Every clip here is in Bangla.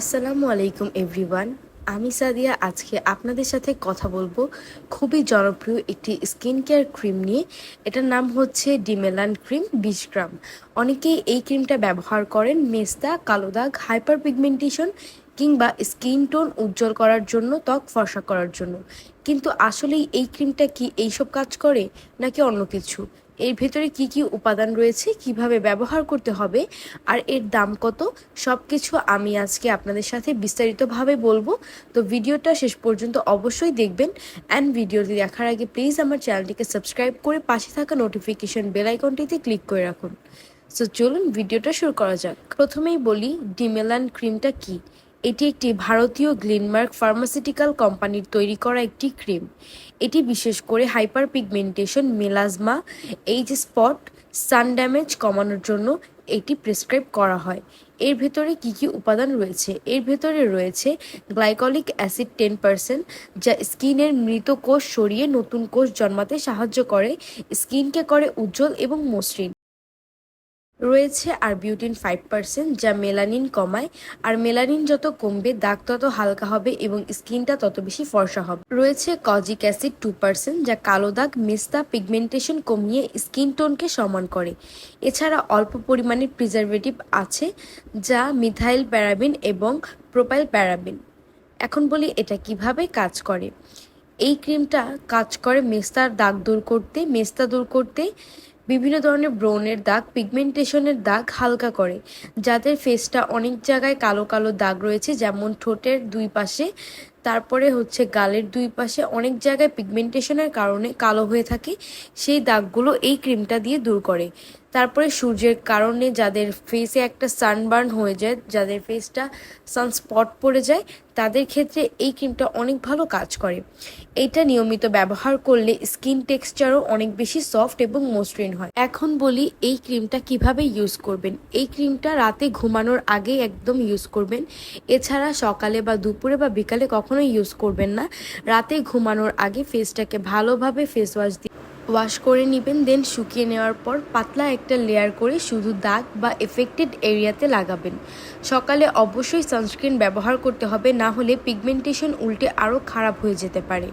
আসসালামু আলাইকুম, এভরিওয়ান। আমি সাদিয়া, আজকে আপনাদের সাথে কথা বলব খুবই জনপ্রিয় একটি স্কিন কেয়ার ক্রিম নিয়ে। এটার নাম হচ্ছে ডিমেলান ক্রিম, বিশ গ্রাম। অনেকেই এই ক্রিমটা ব্যবহার করেন মেস্তা, কালো দাগ হাইপার পিগমেন্টেশন কিংবা স্কিন টোন উজ্জ্বল করার জন্য, ত্বক ফর্সা করার জন্য। কিন্তু আসলেই এই ক্রিমটা কি এইসব কাজ করে, নাকি অন্য কিছু? এর ভেতরে কি কি উপাদান রয়েছে, কীভাবে ব্যবহার করতে হবে, আর এর দাম কত সব কিছু আমি আজকে আপনাদের সাথে বিস্তারিতভাবে বলব। তো ভিডিওটা শেষ পর্যন্ত অবশ্যই দেখবেন। অ্যান্ড ভিডিওটি দেখার আগে প্লিজ আমার চ্যানেলটিকে সাবস্ক্রাইব করে পাশে থাকা নোটিফিকেশন বেল আইকনটিতে ক্লিক করে রাখুন। সো চলুন ভিডিওটা শুরু করা যাক। প্রথমেই বলি, ডিমেলান ক্রিমটা কি? এটি একটি ভারতীয় গ্লিনমার্ক ফার্মাসিউটিক্যাল কোম্পানির তৈরি করা একটি ক্রিম। এটি বিশেষ করে hyperpigmentation melasma, age spot, sun damage কমানোর জন্য এটি প্রেসক্রাইব করা হয়। এর ভেতরে কি কি উপাদান রয়েছে? এর ভেতরে রয়েছে গ্লাইকলিক অ্যাসিড টেন পার্সেন্ট, যা স্কিনের মৃত কোষ সরিয়ে নতুন কোষ জন্মাতে সাহায্য করে, স্কিনকে করে উজ্জ্বল এবং মসৃণ। রয়েছে আর বিউটিন ফাইভ পার্সেন্ট যা মেলানিন কমায়। আর মেলানিন যত কমবে, দাগ তত হালকা হবে এবং স্কিনটা তত বেশি ফর্সা হবে। রয়েছে কজিক অ্যাসিড টু পার্সেন্ট যা কালো দাগ, মেস্তা পিগমেন্টেশন কমিয়ে স্কিন টোনকে সমান করে। এছাড়া অল্প পরিমাণে প্রিজারভেটিভ আছে যা মিথাইল প্যারাবিন এবং প্রোপাইল প্যারাবিন এখন বলি এটা কীভাবে কাজ করে। এই ক্রিমটা কাজ করে মেস্তার দাগ দূর করতে, মেস্তা দূর করতে বিভিন্ন ধরনের ব্রনের দাগ পিগমেন্টেশনের দাগ হালকা করে। যাদের ফেসটা অনেক জায়গায় কালো কালো দাগ রয়েছে, যেমন ঠোঁটের দুই পাশে, তারপরে হচ্ছে গালের দুই পাশে অনেক জায়গায় পিগমেন্টেশনের কারণে কালো হয়ে থাকে। সেই দাগগুলো এই ক্রিমটা দিয়ে দূর করে। তারপরে সূর্যের কারণে যাদের ফেসে একটা সানবার্ন হয়ে যায়, যাদের ফেসটা সানস্পট পড়ে যায়, তাদের ক্ষেত্রে এই ক্রিমটা অনেক ভালো কাজ করে। এটা নিয়মিত ব্যবহার করলে স্কিন টেক্সচারও অনেক বেশি সফট এবং মসৃণ হয়। এখন বলি এই ক্রিমটা কীভাবে ইউজ করবেন? এই ক্রিমটা রাতে ঘুমানোর আগে একদম ইউজ করবেন। এছাড়া সকালে বা দুপুরে বা বিকালে কখনোই ইউজ করবেন না। রাতে ঘুমানোর আগে ফেসটাকে ভালোভাবে ফেস ওয়াশ দিয়ে ওয়াশ করে নেবেন দেন শুকিয়ে নেওয়ার পর পাতলা একটা লেয়ার করে শুধু দাগ বা এফেক্টেড এরিয়াতে লাগাবেন। সকালে অবশ্যই সানস্ক্রিন ব্যবহার করতে হবে, না হলে পিগমেন্টেশন উল্টে আরও খারাপ হয়ে যেতে পারে।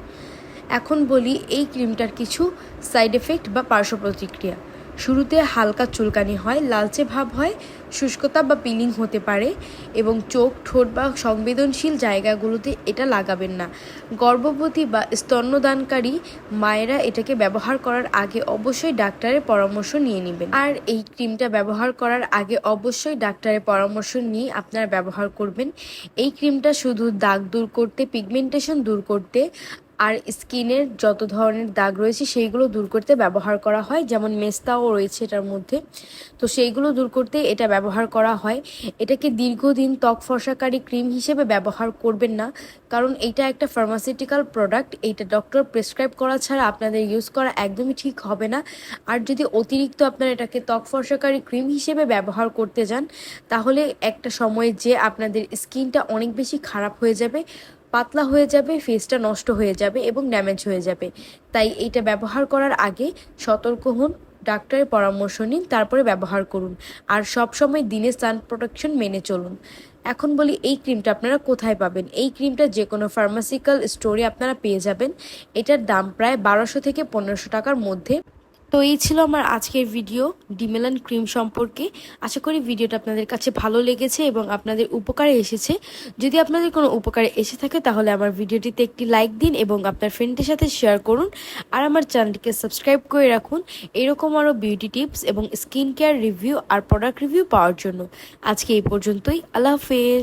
এখন বলি, এই ক্রিমটার কিছু সাইড এফেক্ট বা পার্শ্ব প্রতিক্রিয়া। শুরুতে হালকা চুলকানি হয়, লালচে ভাব হয়, শুষ্কতা বা পিলিং হতে পারে এবং চোখ, ঠোঁট বা সংবেদনশীল জায়গাগুলোতে এটা লাগাবেন না। গর্ভবতী বা স্তন্যদানকারী মায়েরা এটাকে ব্যবহার করার আগে অবশ্যই ডাক্তারের পরামর্শ নিয়ে নেবেন। আর এই ক্রিমটা ব্যবহার করার আগে অবশ্যই ডাক্তারের পরামর্শ নিয়ে আপনারা ব্যবহার করবেন। এই ক্রিমটা শুধু দাগ দূর করতে, পিগমেন্টেশন দূর করতে আর স্কিনের যত ধরনের দাগ রয়েছে, সেইগুলো দূর করতে ব্যবহার করা হয়। যেমন মেস্তাও রয়েছে এটার মধ্যে। তো সেইগুলো দূর করতে এটা ব্যবহার করা হয়। এটাকে দীর্ঘদিন ত্বক ফর্সাকারী ক্রিম হিসেবে ব্যবহার করবেন না। কারণ এটা একটা ফার্মাসিউটিক্যাল প্রোডাক্ট এইটা ডক্টর প্রেসক্রাইব করা ছাড়া আপনাদের ইউজ করা একদমই ঠিক হবে না। আর যদি অতিরিক্ত আপনারা এটাকে ত্বক ফর্সাকারী ক্রিম হিসেবে ব্যবহার করতে যান, তাহলে একটা সময়ে যে আপনাদের স্কিনটা অনেক বেশি খারাপ হয়ে যাবে। পাতলা হয়ে যাবে ফেসটা নষ্ট হয়ে যাবে এবং ড্যামেজ হয়ে যাবে। তাই এইটা ব্যবহার করার আগে সতর্ক হন, ডাক্তারের পরামর্শ নিন, তারপরে ব্যবহার করুন। আর সব সময় দিনে সান প্রোটেকশন মেনে চলুন। এখন বলি, এই ক্রিমটা আপনারা কোথায় পাবেন? এই ক্রিমটা যে কোনো ফার্মাসিক্যাল স্টোরে আপনারা পেয়ে যাবেন। এটার দাম প্রায় বারোশো থেকে পনেরোশো টাকার মধ্যে। তো এই ছিল আমার আজকের ভিডিও ডিমেলান ক্রিম সম্পর্কে। আশা করি ভিডিওটা আপনাদের কাছে ভালো লেগেছে এবং আপনাদের উপকারে এসেছে। যদি আপনাদের কোনো উপকারে এসে থাকে, তাহলে আমার ভিডিওটিতে একটি লাইক দিন এবং আপনার ফ্রেন্ডের সাথে শেয়ার করুন। আর আমার চ্যানেলটিকে সাবস্ক্রাইব করে রাখুন। এরকম আরও বিউটি টিপস এবং স্কিন কেয়ার রিভিউ আর প্রোডাক্ট রিভিউ পাওয়ার জন্য। আজকে এই পর্যন্তই। আল্লাহ হাফেজ।